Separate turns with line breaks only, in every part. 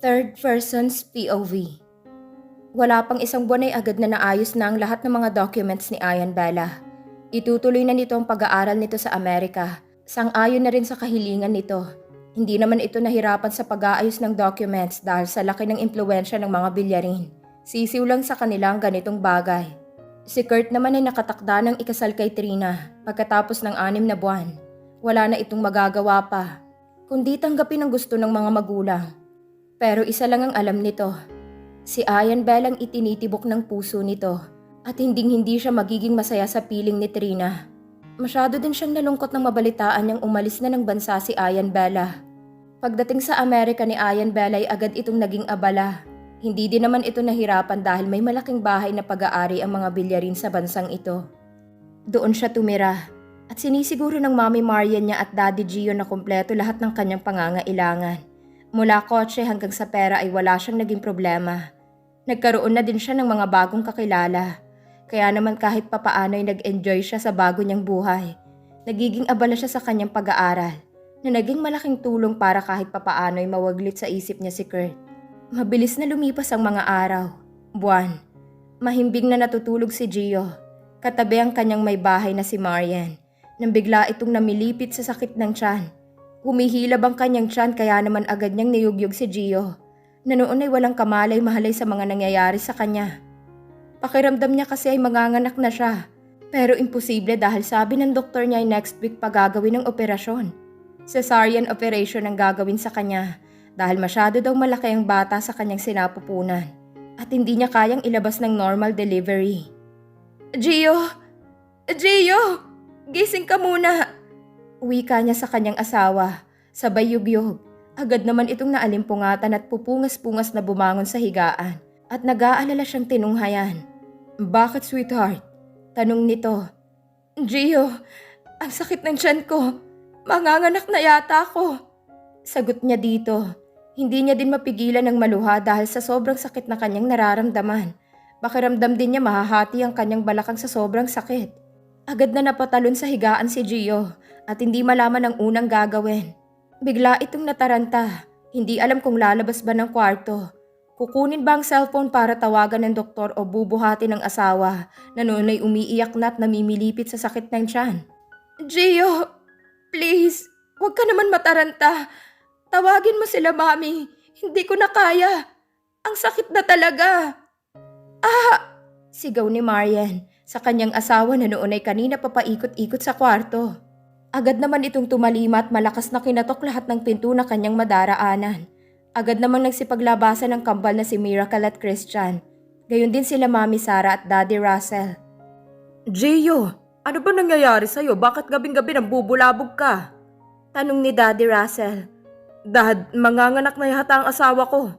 Third person's POV Wala pang isang buwan ay agad na naayos na ang lahat ng mga documents ni Ayan Bella. Itutuloy na nito ang pag-aaral nito sa Amerika. Sang-ayon na rin sa kahilingan nito. Hindi naman ito nahirapan sa pag-aayos ng documents dahil sa laki ng impluensya ng mga bilyarin. Sisiw lang sa kanilang ganitong bagay. Si Kurt naman ay nakatakda ng ikasal kay Trina pagkatapos ng anim na buwan. Wala na itong magagawa pa, kundi tanggapin ang gusto ng mga magulang. Pero isa lang ang alam nito. Si Ayan Belang itinitibok ng puso nito at hinding-hindi siya magiging masaya sa piling ni Trina. Masyado din siyang nalungkot ng mabalitaan niyang umalis na ng bansa si Ayan Bella. Pagdating sa Amerika ni Ayan Bella ay agad itong naging abala. Hindi din naman ito nahirapan dahil may malaking bahay na pag-aari ang mga bilyarin sa bansang ito. Doon siya tumira at sinisiguro ng Mami Marian niya at Daddy Gio na kumpleto lahat ng kanyang pangangailangan. Mula kotse hanggang sa pera ay wala siyang naging problema. Nagkaroon na din siya ng mga bagong kakilala. Kaya naman kahit papaano ay nag-enjoy siya sa bago niyang buhay. Nagiging abala siya sa kanyang pag-aaral na naging malaking tulong para kahit papaano ay mawaglit sa isip niya si Kurt. Mabilis na lumipas ang mga araw, buwan. Mahimbing na natutulog si Gio. Katabi ang kanyang may bahay na si Marian. Nang bigla itong namilipit sa sakit ng tiyan. Humihilab ang kanyang tiyan kaya naman agad niyang niyugyug si Gio. Na noon ay walang kamalay-mahalay sa mga nangyayari sa kanya. Pakiramdam niya kasi ay manganganak na siya. Pero imposible dahil sabi ng doktor niya ay next week pa gagawin ng operasyon. Cesarean operation ang gagawin sa kanya dahil masyado daw malaki ang bata sa kanyang sinapupunan at hindi niya kayang ilabas ng normal delivery. Gio! Gio! Gising ka muna! Wika niya sa kanyang asawa, sabay yugyog. Agad naman itong naalimpungatan at pupungas-pungas na bumangon sa higaan at nag-aalala siyang tinunghayan. Bakit sweetheart? Tanong nito. Gio, ang sakit ng tiyan ko. Manganganak na yata ako. Sagot niya dito. Hindi niya din mapigilan ng maluha dahil sa sobrang sakit na kanyang nararamdaman. Pakiramdam din niya mahahati ang kanyang balakang sa sobrang sakit. Agad na napatalon sa higaan si Gio at hindi malaman ang unang gagawin. Bigla itong nataranta. Hindi alam kung lalabas ba ng kwarto. Kukunin ba ang cellphone para tawagan ng doktor o bubuhati ng asawa na noon ay umiiyak na at namimilipit sa sakit ng tiyan? Gio, please, huwag ka naman mataranta. Tawagin mo sila, Mami. Hindi ko na kaya. Ang sakit na talaga. Ah! Sigaw ni Marian sa kanyang asawa na noon ay kanina papaikot-ikot sa kwarto. Agad naman itong tumalima at malakas na kinatok lahat ng pinto na kanyang madaraanan. Agad namang nagsipaglabasan ng kambal na si Miracle at Christian. Gayon din sila Mami Sara at Daddy Russell. Gio, ano ba nangyayari sa'yo? Bakit gabing-gabi nang bubulabog ka? Tanong ni Daddy Russell. Dad, manganganak na yata ang asawa ko.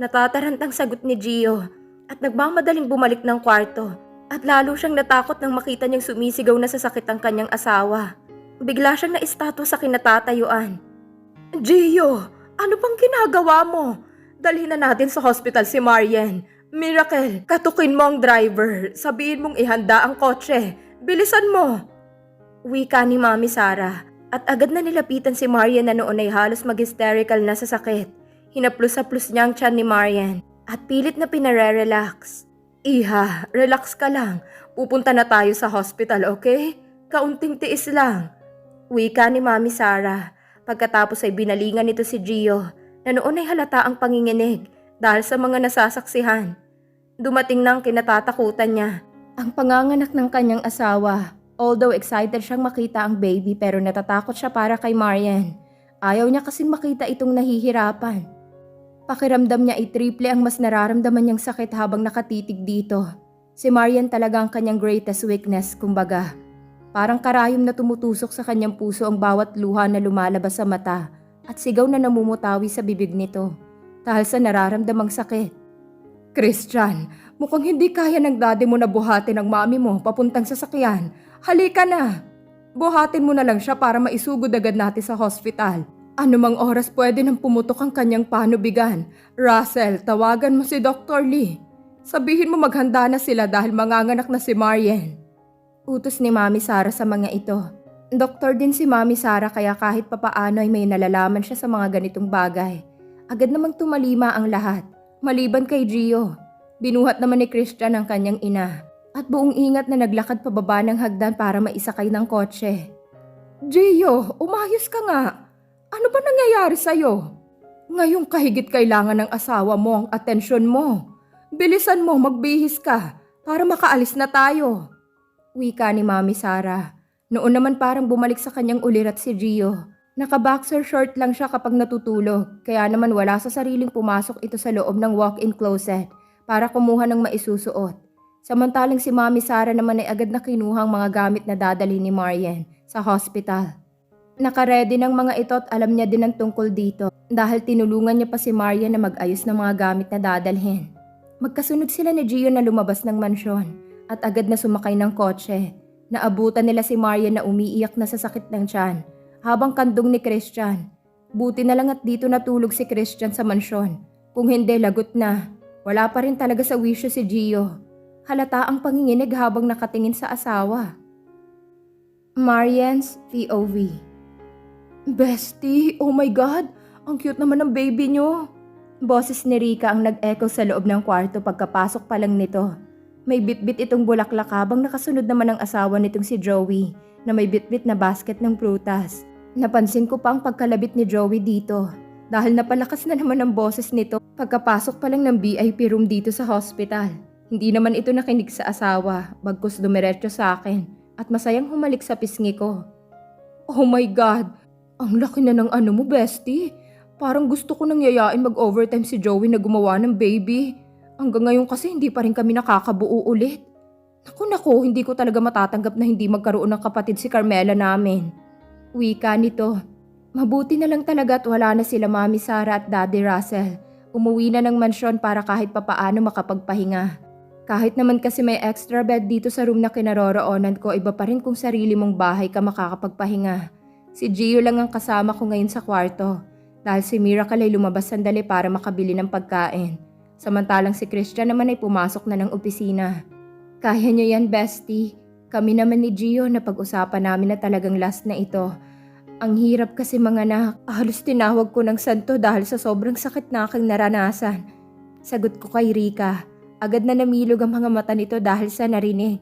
Natatarantang sagot ni Gio at nagmamadaling bumalik ng kwarto at lalo siyang natakot nang makita niyang sumisigaw na sa sakit ang kanyang asawa. Bigla siyang naistatwa sa kinatatayuan. Gio, ano bang ginagawa mo? Dalhin na natin sa hospital si Marian. Miracle, katukin mo ang driver. Sabihin mong ihanda ang kotse. Bilisan mo. Wika ni Mami Sara at agad na nilapitan si Marian na noon ay halos mag-hysterical na sa sakit. Hinaplos-haplos niya ang tiyan ni Marian at pilit na pinare-relax. Iha, relax ka lang. Pupunta na tayo sa hospital, okay? Kaunting tiis lang. Wika ni Mami Sara. Pagkatapos ay binalingan nito si Gio na noon ay halata ang panginginig dahil sa mga nasasaksihan. Dumating na ang kinatatakutan niya, ang panganganak ng kanyang asawa. Although excited siyang makita ang baby pero natatakot siya para kay Marian. Ayaw niya kasing makita itong nahihirapan. Pakiramdam niya ay triple ang mas nararamdaman niyang sakit habang nakatitig dito. Si Marian talaga ang kanyang greatest weakness, kumbaga. Parang karayom na tumutusok sa kanyang puso ang bawat luha na lumalabas sa mata at sigaw na namumutawi sa bibig nito dahil sa nararamdamang sakit. Christian, mukhang hindi kaya ng daddy mo na buhatin ang mami mo papuntang sasakyan. Halika na! Buhatin mo na lang siya para maisugod agad natin sa hospital. Anumang oras pwede nang pumutok ang kanyang panubigan. Russell, tawagan mo si Dr. Lee. Sabihin mo maghanda na sila dahil manganganak na si Marian. Utos ni Mami Sara sa mga ito. Doktor din si Mami Sara kaya kahit papaano ay may nalalaman siya sa mga ganitong bagay. Agad namang tumalima ang lahat, maliban kay Gio. Binuhat naman ni Christian ang kanyang ina at buong ingat na naglakad pababa ng hagdan para maisakay ng kotse. Gio, umayos ka nga. Ano ba nangyayari sa'yo? Ngayong kahigit kailangan ng asawa mo ang atensyon mo. Bilisan mo, magbihis ka para makaalis na tayo. Wika ni Mami Sara. Noon naman parang bumalik sa kanyang ulirat si Gio. Naka-boxer short lang siya kapag natutulog, kaya naman wala sa sariling pumasok ito sa loob ng walk-in closet para kumuha ng maisusuot. Samantalang si Mami Sara naman ay agad na kinuhang mga gamit na dadalhin ni Marian sa hospital. Nakaredy ng mga ito at alam niya din ang tungkol dito dahil tinulungan niya pa si Marian na mag-ayos ng mga gamit na dadalhin. Magkasunod sila ni Gio na lumabas ng mansyon at agad na sumakay ng kotse. Naabutan nila si Marian na umiiyak na sa sakit ng tiyan habang kandong ni Christian. Buti na lang at dito natulog si Christian sa mansyon. Kung hindi, lagot na. Wala pa rin talaga sa wisyo si Gio. Halata ang panginginig habang nakatingin sa asawa. Marian's POV Bestie, oh my God! Ang cute naman ng baby nyo! Boses ni Rika ang nag-echo sa loob ng kwarto pagkapasok pa lang nito. May bitbit itong bulaklak habang nakasunod naman ang asawa nitong si Joey na may bitbit na basket ng prutas. Napansin ko pa ang pagkalabit ni Joey dito dahil napalakas na naman ang boses nito pagkapasok pa lang ng VIP room dito sa hospital. Hindi naman ito nakinig sa asawa, bagkus dumiretso sa akin at masayang humalik sa pisngi ko. Oh my God! Ang laki na ng ano mo, bestie. Parang gusto ko nang yayain mag-overtime si Joey na gumawa ng baby. Hanggang ngayon kasi hindi pa rin kami nakakabuo ulit. Naku naku, hindi ko talaga matatanggap na hindi magkaroon ng kapatid si Carmela namin. Wika nito. Mabuti na lang talaga at wala na sila Mami Sara at Daddy Russell. Umuwi na ng mansyon para kahit papaano makapagpahinga. Kahit naman kasi may extra bed dito sa room na kinaroroonan ko, iba pa rin kung sarili mong bahay ka makakapagpahinga. Si Gio lang ang kasama ko ngayon sa kwarto dahil si Miracle ay lumabas sandali para makabili ng pagkain. Samantalang si Christian naman ay pumasok na ng opisina. Kaya niyo yan, bestie. Kami naman ni Gio na pag-usapan namin na talagang last na ito. Ang hirap kasi mga anak. Halos tinawag ko ng santo dahil sa sobrang sakit na aking naranasan. Sagot ko kay Rika. Agad na namilog ang mga mata nito dahil sa narinig.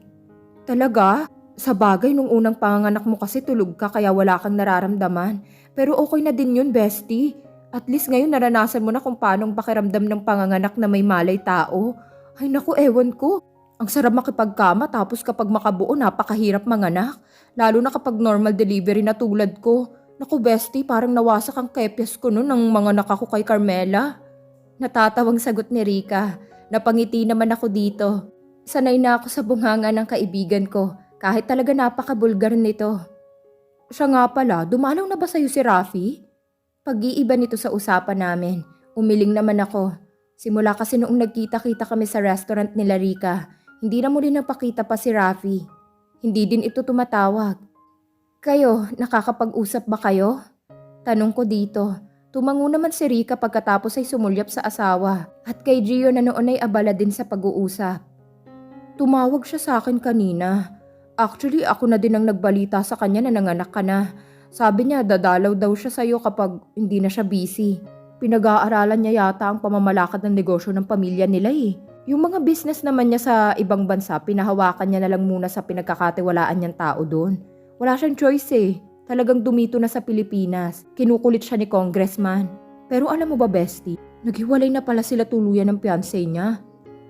Talaga? Sa bagay nung unang panganganak mo kasi tulog ka kaya wala kang nararamdaman. Pero okay na din yun, bestie. At least ngayon naranasan mo na kung paano ang pakiramdam ng panganganak na may malay tao. Ay naku, ewan ko. Ang sarap makipagkama tapos kapag makabuo napakahirap manganak. Lalo na kapag normal delivery na tulad ko. Naku bestie, parang nawasak ang kepyas ko noon nang manganak ako kay Carmela. Natatawang sagot ni Rika. Napangiti naman ako dito. Sanay na ako sa bunganga ng kaibigan ko kahit talaga napakabulgar nito. Siya nga pala, dumalaw na ba sa'yo si Rafi? Pag-iiba nito sa usapan namin. Umiling naman ako. Simula kasi noong nagkita-kita kami sa restaurant nila Rika, hindi na muli napakita pa si Rafi. Hindi din ito tumatawag. Kayo, nakakapag-usap ba kayo? Tanong ko dito. Tumango naman si Rika pagkatapos ay sumulyap sa asawa at kay Gio na noon ay abala din sa pag-uusap. Tumawag siya sa akin kanina. Actually, ako na din ang nagbalita sa kanya na nanganak ka na. Sabi niya, dadalaw daw siya sa'yo kapag hindi na siya busy. Pinag-aaralan niya yata ang pamamalakad ng negosyo ng pamilya nila eh. Yung mga business naman niya sa ibang bansa, pinahawakan niya na lang muna sa pinagkakatiwalaan niyang tao doon. Wala siyang choice eh. Talagang dumito na sa Pilipinas. Kinukulit siya ni congressman. Pero alam mo ba, bestie? Naghiwalay na pala sila tuluyan ng fiancé niya.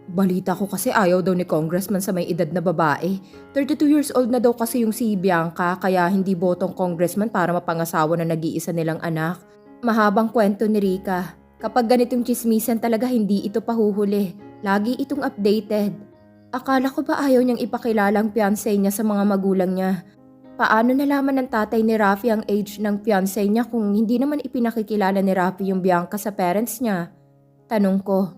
Balita ko kasi ayaw daw ni congressman sa may edad na babae. 32 years old na daw kasi yung si Bianca kaya hindi botong congressman para mapangasawa na nag-iisa nilang anak. Mahabang kwento ni Rika. Kapag ganitong chismisan talaga hindi ito pahuhuli. Lagi itong updated. Akala ko ba ayaw niyang ipakilala ang fiancé niya sa mga magulang niya? Paano nalaman ng tatay ni Rafi ang age ng fiancé niya kung hindi naman ipinakikilala ni Rafi yung Bianca sa parents niya? Tanong ko.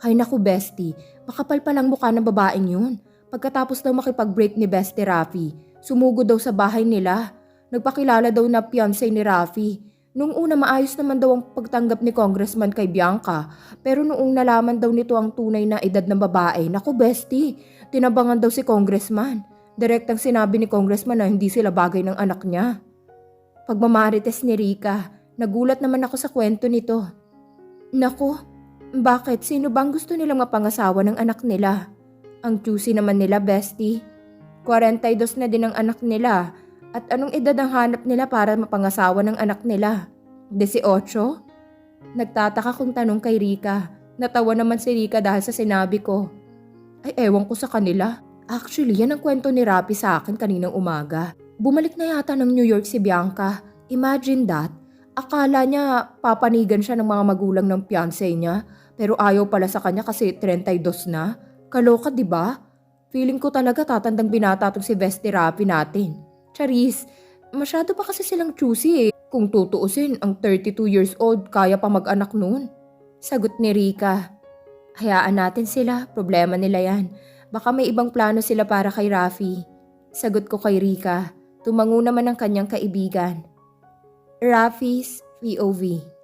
Ay naku bestie, makapal pa lang mukha ng babaeng yun. Pagkatapos daw makipag-break ni Bestie Rafi, sumugo daw sa bahay nila. Nagpakilala daw na fiancé ni Rafi. Nung una maayos naman daw ang pagtanggap ni Congressman kay Bianca, pero noong nalaman daw nito ang tunay na edad ng babae, naku bestie, tinabangan daw si Congressman. Direktang sinabi ni Congressman na hindi sila bagay ng anak niya. Pagmamarites ni Rika, nagulat naman ako sa kwento nito. Naku, bakit? Sino bang gusto nilang mapangasawa ng anak nila? Ang juicy naman nila, bestie. 42 na din ang anak nila. At anong edad ang hanap nila para mapangasawa ng anak nila? 18? Nagtataka kong tanong kay Rika. Natawa naman si Rika dahil sa sinabi ko. Ay ewan ko sa kanila. Actually, yan ang kwento ni Rapi sa akin kaninang umaga. Bumalik na yata ng New York si Bianca. Imagine that. Akala niya papanigan siya ng mga magulang ng fiancé niya. Pero ayaw pala sa kanya kasi 32 na. Kaloka, di ba? Feeling ko talaga tatandang binata tong si Vesti Rapi natin. Charis, masyado pa kasi silang choosy eh. Kung tutuusin, ang 32 years old kaya pa mag-anak noon. Sagot ni Rika. Hayaan natin sila, problema nila yan. Baka may ibang plano sila para kay Rafi. Sagot ko kay Rika. Tumango naman ang kanyang kaibigan. Rafi's POV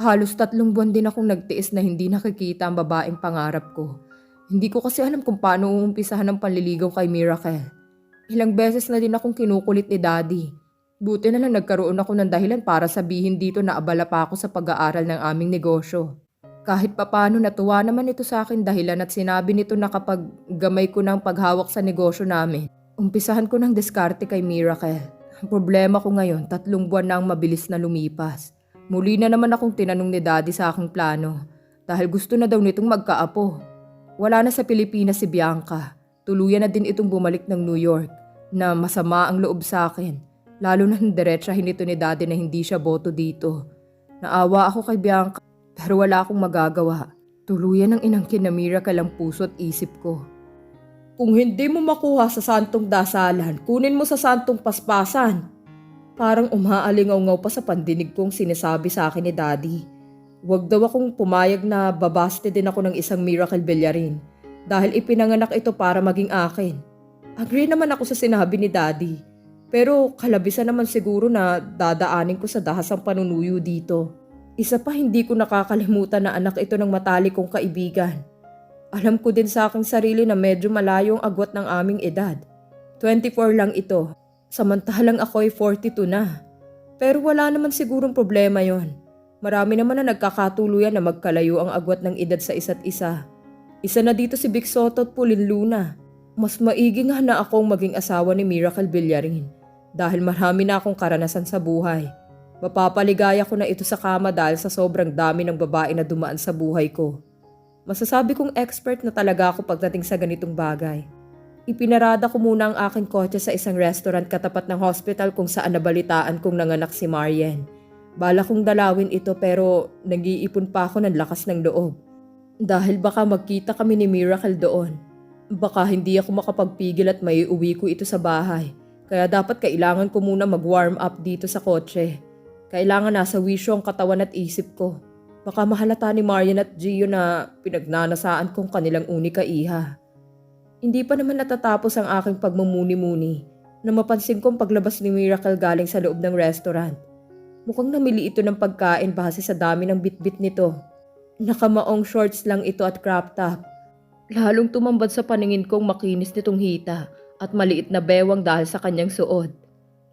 Halos tatlong buwan din akong nagtiis na hindi nakikita ang babaeng pangarap ko. Hindi ko kasi alam kung paano uumpisahan ang panliligaw kay Miracle. Ilang beses na din akong kinukulit ni Daddy. Buti na lang nagkaroon ako ng dahilan para sabihin dito na abala pa ako sa pag-aaral ng aming negosyo. Kahit papano natuwa naman ito sa akin dahilan at sinabi nito na kapag gamay ko ng paghawak sa negosyo namin, umpisahan ko ng diskarte kay Miracle. Ang problema ko ngayon, tatlong buwan na ang mabilis na lumipas. Muli na naman akong tinanong ni Daddy sa aking plano dahil gusto na daw nitong magkaapo. Wala na sa Pilipinas si Bianca. Tuluyan na din itong bumalik ng New York na masama ang loob sa akin. Lalo na diretsahin ito ni Daddy na hindi siya boto dito. Naawa ako kay Bianca pero wala akong magagawa. Tuluyan ng inangkin na miracle ang puso at isip ko. Kung hindi mo makuha sa santong dasalan, kunin mo sa santong paspasan. Parang umaalingaw-ngaw pa sa pandinig kong sinasabi sa akin ni Daddy. Huwag daw akong pumayag na babaste din ako ng isang miracle bilyarin dahil ipinanganak ito para maging akin. Agree naman ako sa sinabi ni Daddy. Pero kalabisan naman siguro na dadaanin ko sa dahas ang panunuyo dito. Isa pa hindi ko nakakalimutan na anak ito ng matali kong kaibigan. Alam ko din sa aking sarili na medyo malayo ang agwat ng aming edad. 24 lang ito, samantalang ako'y 42 na. Pero wala naman sigurong problema yon. Marami naman na nagkakatuluyan na magkalayo ang agwat ng edad sa isa't isa. Isa na dito si Big Soto at Pulin Luna. Mas maigi nga na akong maging asawa ni Miracle Villarin dahil marami na akong karanasan sa buhay. Mapapaligaya ko na ito sa kama dahil sa sobrang dami ng babae na dumaan sa buhay ko. Masasabi kong expert na talaga ako pagdating sa ganitong bagay. Ipinarada ko muna ang aking kotse sa isang restaurant katapat ng hospital kung saan nabalitaan kong nanganak si Marian. Bala kong dalawin ito pero nag-iipon pa ako ng lakas ng loob. Dahil baka magkita kami ni Miracle doon. Baka hindi ako makapagpigil at may uwi ko ito sa bahay. Kaya dapat kailangan ko muna mag-warm up dito sa kotse. Kailangan nasa wisyo ang katawan at isip ko. Baka mahalata ni Marian at Gio na pinagnanasaan kong kanilang unika iha. Hindi pa naman natatapos ang aking pagmumuni-muni na mapansin kong paglabas ni Miracle galing sa loob ng restaurant. Mukhang namili ito ng pagkain base sa dami ng bitbit nito. Nakamaong shorts lang ito at crop top. Lalong tumambad sa paningin kong makinis nitong hita at maliit na bewang dahil sa kanyang suot.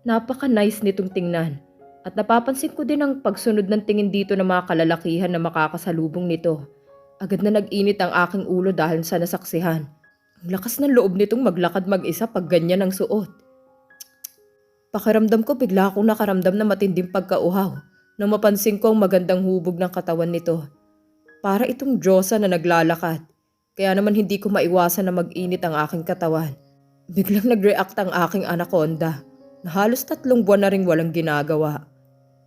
Napaka-nice nitong tingnan at napapansin ko din ang pagsunod ng tingin dito ng mga kalalakihan na makakasalubong nito. Agad na nag-init ang aking ulo dahil sa nasaksihan. Lakas ng loob nitong maglakad mag-isa pag ganyan ang suot. Pakiramdam ko bigla akong nakaramdam na matinding pagkauhaw nang mapansin ko ang magandang hubog ng katawan nito. Para itong Diyosa na naglalakad. Kaya naman hindi ko maiwasan na mag-init ang aking katawan. Biglang nag-react ang aking anaconda na halos tatlong buwan na rin walang ginagawa.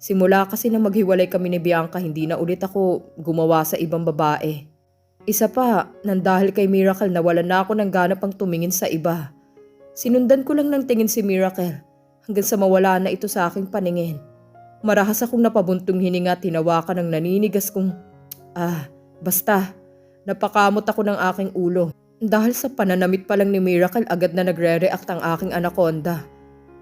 Simula kasi na maghiwalay kami ni Bianca, hindi na ulit ako gumawa sa ibang babae. Isa pa, nang dahil kay Miracle nawalan na ako ng gana pang tumingin sa iba. Sinundan ko lang ng tingin si Miracle hanggang sa mawala na ito sa aking paningin. Marahas akong napabuntong hininga at tinawakan ng naninigas kong, ah, basta, napakamot ako ng aking ulo. Dahil sa pananamit pa lang ni Miracle agad na nagre-react ang aking anaconda.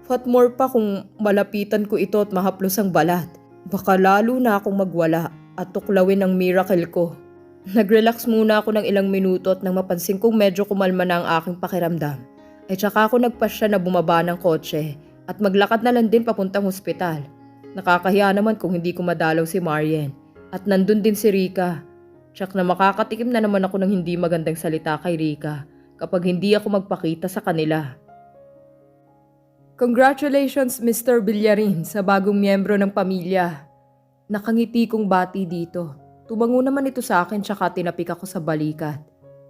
What more pa kung malapitan ko ito at mahaplos ang balat. Baka lalo na akong magwala at tuklawin ang miracle ko. Nag-relax muna ako ng ilang minuto at nang mapansin kong medyo kumalma na ang aking pakiramdam, ay tsaka ako nagpasya na bumaba ng kotse at maglakad na lang din papuntang hospital. Nakakahiya naman kung hindi ko madalaw si Marian.
At nandun din si Rika. Tsak na makakatikim na naman ako ng hindi magandang salita kay Rika kapag hindi ako magpakita sa kanila. Congratulations Mr. Villarin sa bagong miyembro ng pamilya. Nakangiti kong bati dito. Tumango naman ito sa akin tsaka tinapik ako sa balikat.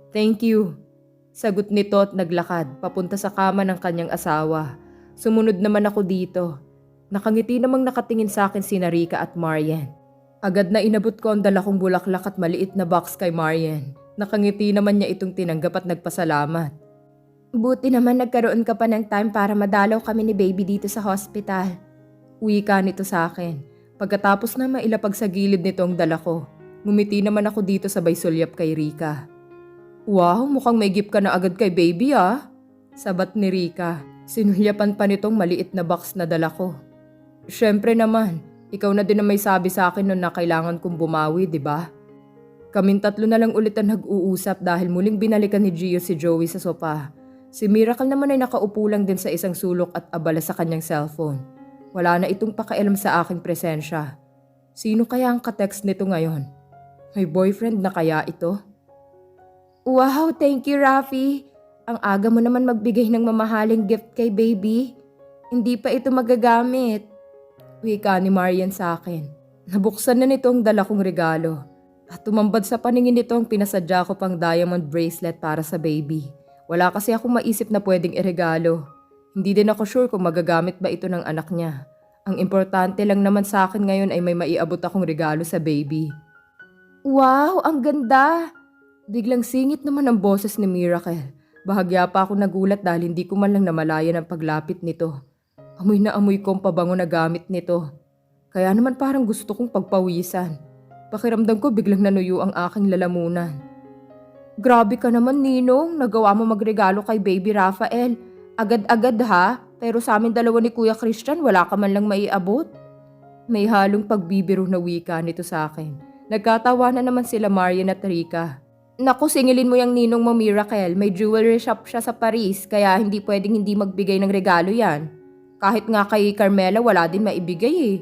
Thank you. Sagot nito at naglakad papunta sa kama ng kanyang asawa. Sumunod naman ako dito. Nakangiti namang nakatingin sa akin si Narika at Marian. Agad na inabot ko ang dala kong bulaklak at maliit na box kay Marian. Nakangiti naman niya itong tinanggap at nagpasalamat.
Buti naman nagkaroon ka pa ng time para madalaw kami ni baby dito sa hospital.
Uwi ka nito sa akin. Pagkatapos na mailapag sa gilid nito ang dala ko, ngumiti naman ako dito sabay sulyap kay Rika. Wow, mukhang may gift ka na agad kay baby ah. Sabat ni Rika. Sinulyapan pa nitong maliit na box na dala ko. Siyempre naman, ikaw na din ang may sabi sa akin noon na kailangan kong bumawi, di ba? Kaming tatlo na lang ulit ang nag-uusap dahil muling binalikan ni Gio si Joey sa sopa. Si Miracle naman ay nakaupo lang din sa isang sulok at abala sa kanyang cellphone. Wala na itong pakialam sa aking presensya. Sino kaya ang katext nito ngayon? May boyfriend na kaya ito?
Wow, thank you Rafi. Ang aga mo naman magbigay ng mamahaling gift kay baby. Hindi pa ito magagamit.
Wika ni Marian sa akin. Nabuksan na nito ang dala kong regalo. At tumambad sa paningin nito ang pinasadya ko pang diamond bracelet para sa baby. Wala kasi akong maisip na pwedeng iregalo. Hindi din ako sure kung magagamit ba ito ng anak niya. Ang importante lang naman sa akin ngayon ay may maiabot akong regalo sa baby.
Wow, ang ganda!
Biglang singit naman ang boses ni Miracle. Bahagya pa ako nagulat dahil hindi ko man lang namalayan ang paglapit nito. Amoy na amoy ko ang pabango na gamit nito. Kaya naman parang gusto kong pagpawisan. Pakiramdam ko biglang nanuyo ang aking lalamunan.
Grabe ka naman, Ninong. Nagawa mo magregalo kay Baby Rafael. Agad-agad ha, pero sa amin dalawa ni Kuya Christian, wala ka man lang maiabot.
May halong pagbibiro na wika nito sa akin. Nagkatawa na naman sila Marian at Rika.
Naku, singilin mo yung ninong mo, Miracle. May jewelry shop siya sa Paris, kaya hindi pwedeng hindi magbigay ng regalo yan. Kahit nga kay Carmela, wala din maibigay eh.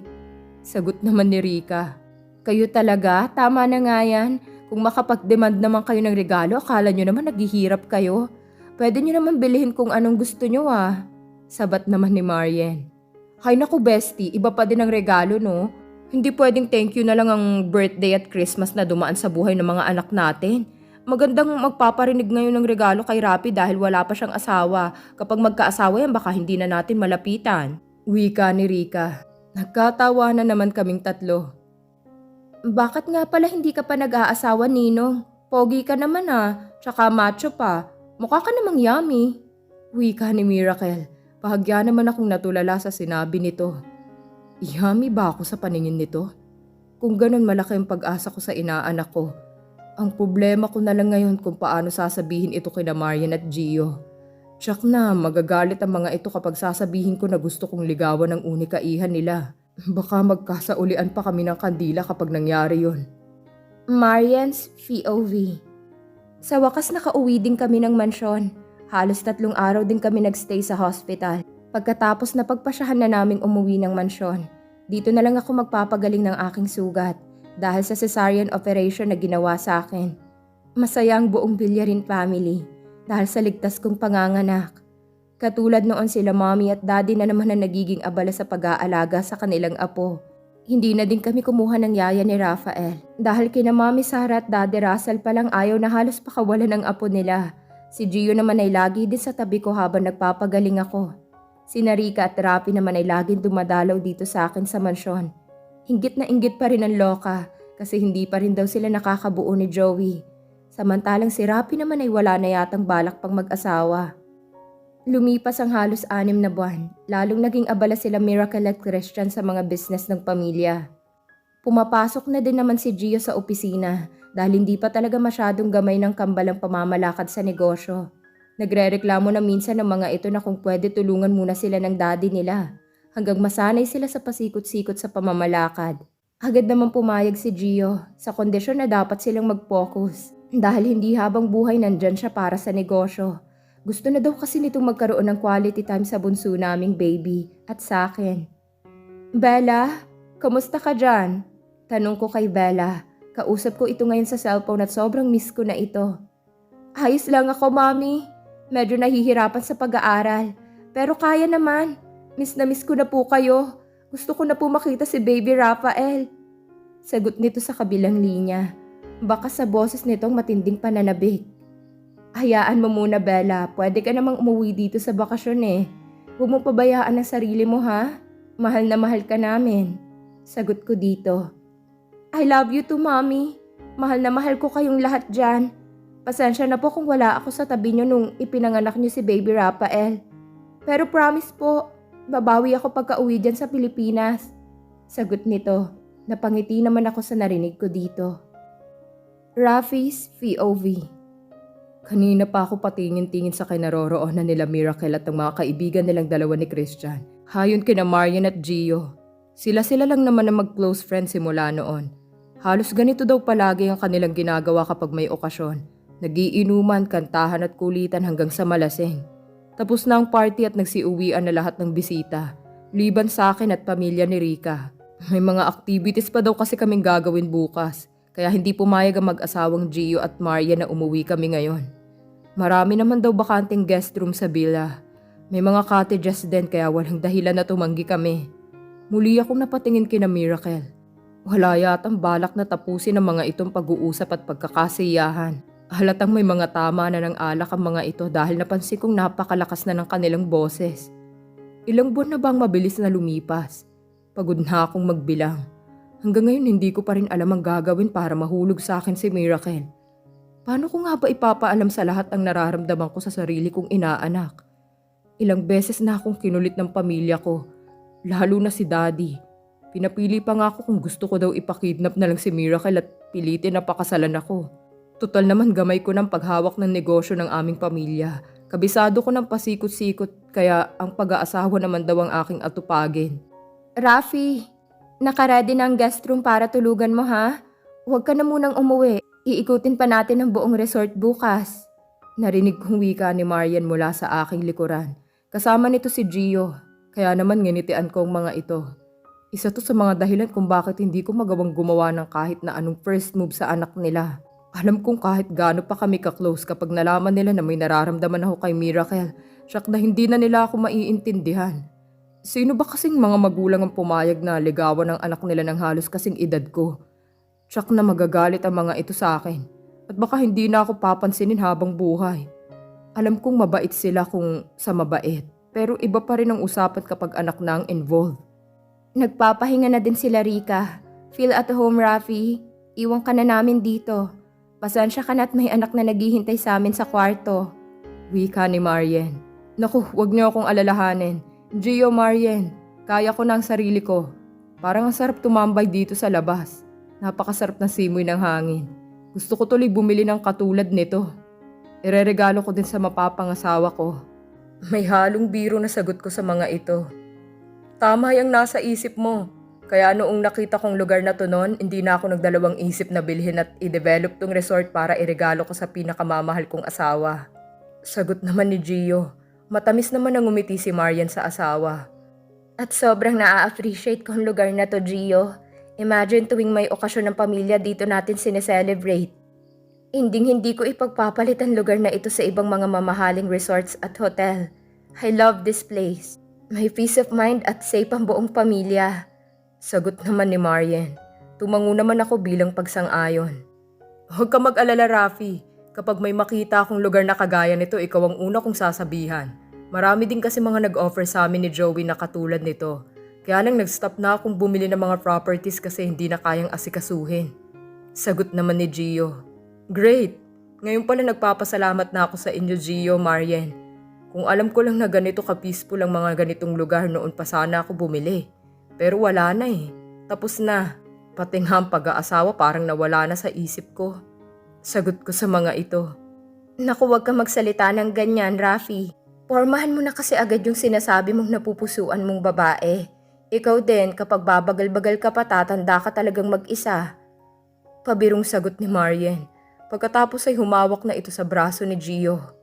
Sagot naman ni Rika.
Kayo talaga? Tama na nga yan. Kung makapag-demand naman kayo ng regalo, akala nyo naman naghihirap kayo. Pwede nyo naman bilhin kung anong gusto nyo ah.
Sabat naman ni Marian.
Hay naku bestie, iba pa din ang regalo no. Hindi pwedeng thank you na lang ang birthday at Christmas na dumaan sa buhay ng mga anak natin. Magandang magpaparinig ngayon ng regalo kay Rapi dahil wala pa siyang asawa. Kapag magkaasawa yan, baka hindi na natin malapitan.
Wika ni Rika. Nagkatawa na naman kaming tatlo.
Bakit nga pala hindi ka pa nag-aasawa, Ninong? Pogi ka naman ah, tsaka macho pa. Mukha ka namang yummy.
Wika ni Miracle. Bahagya naman akong natulala sa sinabi nito. Yummy ba ako sa paningin nito? Kung ganun malaki ang pag-asa ko sa inaanak ko. Ang problema ko na lang ngayon kung paano sasabihin ito kina Marian at Gio. Tsak na, magagalit ang mga ito kapag sasabihin ko na gusto kong ligawan ng unika ihan nila. Baka magkasaulian pa kami ng kandila kapag nangyari yon.
Marian's POV Sa wakas nakauwi din kami ng mansyon. Halos tatlong araw din kami nagstay sa hospital. Pagkatapos na pagpasyahan na naming umuwi ng mansyon, dito na lang ako magpapagaling ng aking sugat dahil sa cesarean operation na ginawa sa akin. Masaya ang buong Villarin family dahil sa ligtas kong panganganak. Katulad noon sila mommy at daddy na naman na nagiging abala sa pag-aalaga sa kanilang apo. Hindi na din kami kumuha ng yaya ni Rafael dahil kina mommy Sarah at daddy Russell palang ayaw na halos pakawalan ng apo nila. Si Gio naman ay lagi din sa tabi ko habang nagpapagaling ako. Si Narika at Rapi naman ay laging dumadalaw dito sa akin sa mansyon. Hinggit na inggit pa rin ang loka kasi hindi pa rin daw sila nakakabuo ni Joey. Samantalang si Rapi naman ay wala na yatang balak pang mag-asawa. Lumipas ang halos anim na buwan, lalong naging abala sila Miracle at Christian sa mga business ng pamilya. Pumapasok na din naman si Gio sa opisina dahil hindi pa talaga masyadong gamay ng kambalang pamamalakad sa negosyo. Nagrereklamo na minsan ng mga ito na kung pwede tulungan muna sila ng daddy nila hanggang masanay sila sa pasikot-sikot sa pamamalakad. Agad naman pumayag si Gio sa kondisyon na dapat silang mag-focus dahil hindi habang buhay nandyan siya para sa negosyo. Gusto na daw kasi nitong magkaroon ng quality time sa bunso naming baby at sa akin. Bella, kamusta ka dyan? Tanong ko kay Bella. Kausap ko ito ngayon sa cellphone at sobrang miss ko na ito. Ayos lang ako, Mami. Medyo nahihirapan sa pag-aaral. Pero kaya naman. Miss na miss ko na po kayo. Gusto ko na po makita si Baby Rafael. Sagot nito sa kabilang linya. Baka sa boses nitong matinding pananabik. Hayaan mo muna, Bella. Pwede ka namang umuwi dito sa bakasyon eh. Huwag mo pabayaan ang sarili mo, ha? Mahal na mahal ka namin. Sagot ko dito. I love you too, Mommy. Mahal na mahal ko kayong lahat dyan. Pasensya na po kung wala ako sa tabi niyo nung ipinanganak niyo si Baby Rafael. Pero promise po, babawi ako pagka uwi dyan sa Pilipinas. Sagot nito. Napangiti naman ako sa narinig ko dito. Rafi's POV
Kanina pa ako patingin-tingin sa kinaroroonan nila Miracle at ng mga kaibigan nilang dalawa ni Christian. Hayon kina Marian at Gio. Sila-sila lang naman ang mag-close friends simula noon. Halos ganito daw palagi ang kanilang ginagawa kapag may okasyon. Nagiinuman, kantahan at kulitan hanggang sa malasing. Tapos na ang party at nagsiuwian na lahat ng bisita. Liban sa akin at pamilya ni Rika. May mga activities pa daw kasi kaming gagawin bukas. Kaya hindi pumayag ang mag-asawang Gio at Maria na umuwi kami ngayon. Marami naman daw bakanting guest room sa villa. May mga cottages din kaya walang dahilan na tumanggi kami. Muli akong napatingin kina Miracle. Wala yatang balak na tapusin ang mga itong pag-uusap at pagkakasiyahan. Halatang may mga tama na ng alak ang mga ito dahil napansin kong napakalakas na ng kanilang boses. Ilang buwan na bang mabilis na lumipas? Pagod na akong magbilang. Hanggang ngayon hindi ko pa rin alam ang gagawin para mahulog sa akin si Miracle. Paano ko nga ba ipapaalam sa lahat ang nararamdaman ko sa sarili kong inaanak? Ilang beses na akong kinulit ng pamilya ko, lalo na si Daddy. Pinapili pa nga ako kung gusto ko daw ipakidnap na lang si Miracle at pilitin na pakasalan ako. Total naman gamay ko ng paghawak ng negosyo ng aming pamilya. Kabisado ko ng pasikot-sikot kaya ang pag-aasawa naman daw ang aking atupagin.
Rafi, nakaredy na ang guest room para tulugan mo ha? Huwag ka na munang umuwi. Iikutin pa natin ang buong resort bukas.
Narinig kong wika ni Marian mula sa aking likuran. Kasama nito si Gio, kaya naman nginitian ko ang mga ito. Isa to sa mga dahilan kung bakit hindi ko magawang gumawa ng kahit na anong first move sa anak nila. Alam kong kahit gaano pa kami ka-close kapag nalaman nila na may nararamdaman ako kay Miracle, siyak na hindi na nila ako maiintindihan. Sino ba kasing mga magulang ang pumayag na ligawan ng anak nila ng halos kasing edad ko? Tsak na magagalit ang mga ito sa akin at baka hindi na ako papansinin habang buhay. Alam kong mabait sila kung sa mabait, pero iba pa rin ang usapan kapag anak na ang involved.
Nagpapahinga na din sila Rika. Feel at home, Rafi. Iwan ka na namin dito. Pasensya ka na at may anak na naghihintay sa amin sa kwarto.
Wika ni Marian. Naku, wag niyo akong alalahanin. Gio Marian, kaya ko ang sarili ko. Parang ang sarap tumambay dito sa labas. Napakasarap na simoy ng hangin. Gusto ko tuloy bumili ng katulad nito. Ireregalo ko din sa mapapangasawa ko. May halong biro na sagot ko sa mga ito. Tama yung nasa isip mo. Kaya noong nakita kong lugar na to noon, hindi na ako nagdalawang isip na bilhin at i-develop tong resort para iregalo ko sa pinakamamahal kong asawa. Sagot naman ni Gio. Matamis naman ang umiti si Marian sa asawa.
At sobrang naa-appreciate ko ang lugar na to, Gio. Imagine tuwing may okasyon ng pamilya dito natin sineselebrate. Hinding-hindi ko ipagpapalit ang lugar na ito sa ibang mga mamahaling resorts at hotel. I love this place. May peace of mind at safe ang buong pamilya.
Sagot naman ni Marian. Tumango naman ako bilang pagsang-ayon. Huwag ka mag-alala, Rafi. Kapag may makita akong lugar na kagaya nito, ikaw ang una kong sasabihan. Marami din kasi mga nag-offer sa amin ni Joey na katulad nito. Kaya lang nag-stop na akong bumili ng mga properties kasi hindi na kayang asikasuhin. Sagot naman ni Gio. Great! Ngayon pala nagpapasalamat na ako sa inyo, Gio, Marian. Kung alam ko lang na ganito ka-peaceful ang mga ganitong lugar noon pa sana ako bumili. Pero wala na eh. Tapos na. Pati nga ang pag-aasawa parang nawala na sa isip ko. Sagot ko sa mga ito.
Naku, huwag ka magsalita ng ganyan, Rafi. Pormahan mo na kasi agad yung sinasabi mong napupusuan mong babae. Ikaw din, kapag babagal-bagal ka pa, tatanda ka talagang mag-isa.
Pabirong sagot ni Marian. Pagkatapos ay humawak na ito sa braso ni Gio.